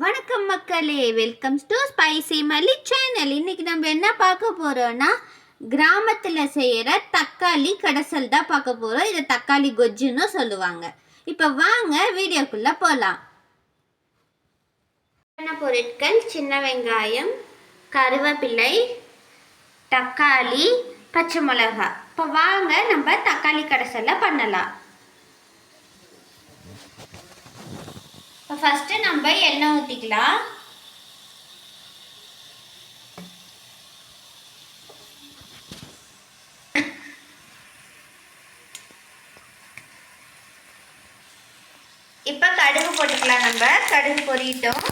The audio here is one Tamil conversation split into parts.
வணக்கம் மக்களே welcome to spicy Malli channel இன்னைக்கு நம்ம என்ன பார்க்க போறோம்னா கிராமத்தில் செய்கிற தக்காளி கடைசல் தான் பார்க்க போகிறோம் இதை தக்காளி கொஜ்ஜுன்னு சொல்லுவாங்க. இப்போ வாங்க வீடியோக்குள்ளே போகலாம் பொருட்கள் சின்ன வெங்காயம் கருவேப்பிலை தக்காளி பச்சை மிளகாய். இப்போ வாங்க நம்ம தக்காளி கடைசலில் பண்ணலாம். ஃபஸ்ட்டு நம்ம எண்ணெய் ஊற்றிக்கலாம் இப்போ கடுகு போட்டுக்கலாம் நம்ம. கடுகு பொரியட்டும்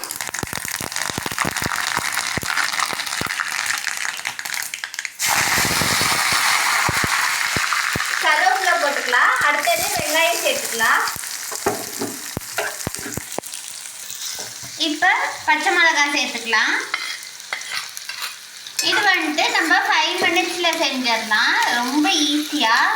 கருவேப்பிலை போட்டுக்கலாம். அடுத்தது வெங்காயம் சேர்த்துக்கலாம். இப்போ பச்சை மிளகாய் சேர்த்துக்கலாம். இது வந்துட்டு நம்ம ஃபைவ் மினிட்ஸில் செஞ்சிடலாம். ரொம்ப ஈஸியாக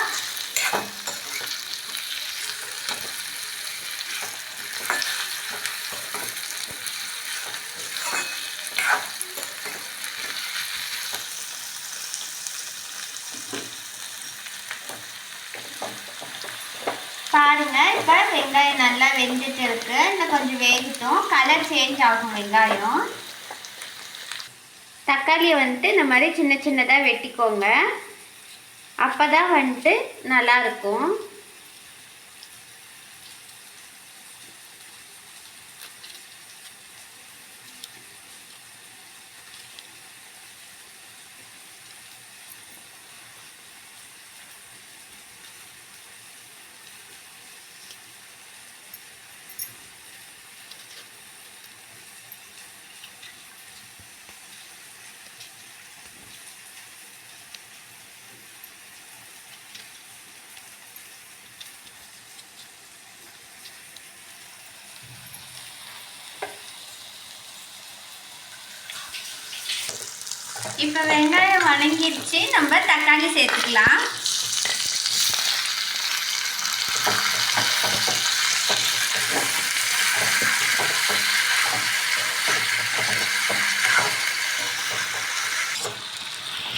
பாருங்க. இப்போ வெங்காயம் நல்லா வெந்துட்டு இருக்கு. இன்னும் கொஞ்சம் வேகட்டும். கலர் சேஞ்ச் ஆகும் வெங்காயம். தக்காளியை வந்துட்டு இந்த மாதிரி சின்ன சின்னதாக வெட்டிக்கோங்க. அப்போ தான் வந்துட்டு நல்லாயிருக்கும் இப்போ வெங்காயம் வணங்கிடுச்சு. நம்ம தக்காளி சேர்த்துக்கலாம்.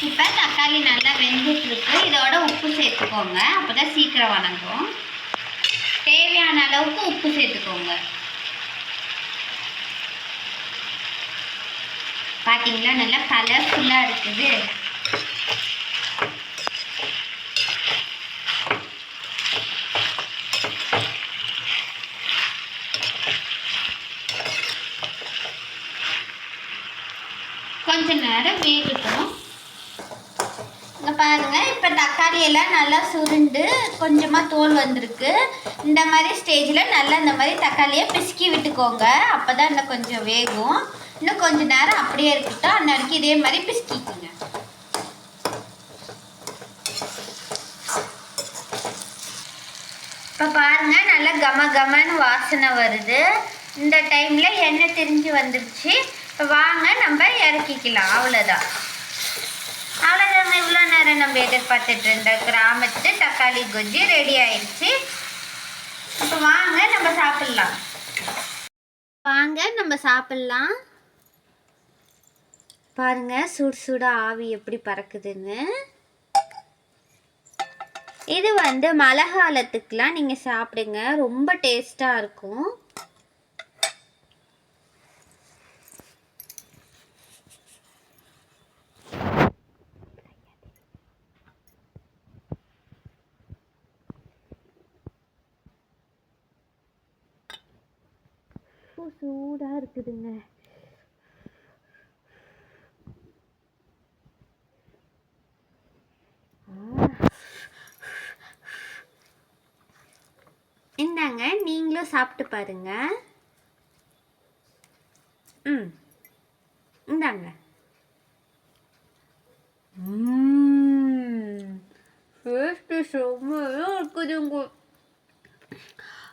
இப்போ தக்காளி நல்லா வெந்துட்டுருக்கு. இதோட உப்பு சேர்த்துக்கோங்க. அப்போ தான் சீக்கிரம் வணங்கும். தேவையான அளவுக்கு உப்பு சேர்த்துக்கோங்க. பார்த்தீங்களா நல்லா கலர்ஃபுல்லாக இருக்குது. கொஞ்ச நேரம் வேகட்டும். இங்கே பாருங்கள் இப்போ தக்காளி எல்லாம் நல்லா சுருண்டு கொஞ்சமாக தோல் வந்திருக்கு. இந்த மாதிரி ஸ்டேஜில் நல்லா இந்த மாதிரி தக்காளியை பிசுக்கி விட்டுக்கோங்க. அப்போ தான் இன்னும் கொஞ்சம் வேகும். இன்னும் கொஞ்ச நேரம் அப்படியே இருக்கட்டும். அன்னைக்கு இதே மாதிரி பிசுக்கிக்குங்க இப்போ பாருங்க நல்லா கம கமன்னு வாசனை வருது. இந்த டைமில் எண்ணெய் திரிஞ்சு வந்துடுச்சு இப்போ வாங்க நம்ம இறக்கிக்கலாம். அவ்வளோதான் அவ்வளோதாங்க இவ்வளோ நேரம் நம்ம எதிர்பார்த்துட்டு இருந்த கிராமத்து தக்காளி கொஜ்ஜி ரெடி ஆயிடுச்சு இப்போ வாங்க நம்ம சாப்பிட்லாம். வாங்க நம்ம சாப்பிட்லாம். பாருங்க சுடு சுடாக ஆவி எப்படி பறக்குதுன்னு. இது வந்து மழை காலத்துக்கெலாம் நீங்கள் சாப்பிடுங்க ரொம்ப டேஸ்ட்டாக இருக்கும். சூடாக இருக்குதுங்க இந்தாங்க நீங்களும் சாப்பிட்டு பாருங்க. ம். இந்தாங்க. டேஸ்ட்டு செம்மையாக இருக்குதுங்க.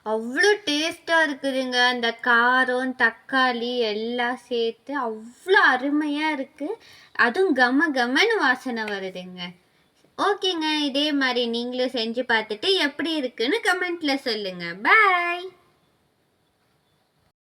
அவ்வளோ டேஸ்ட்டாக இருக்குதுங்க. அந்த காரம் தக்காளி எல்லாம் சேர்த்து அவ்வளோ அருமையாக இருக்குது அதுவும் கம கமன்னு வாசனை வருதுங்க. ஓகேங்க இதே மாதிரி நீங்களும் செஞ்சு பார்த்துட்டு எப்படி இருக்குன்னு கமெண்ட்டில் சொல்லுங்கள் பாய்!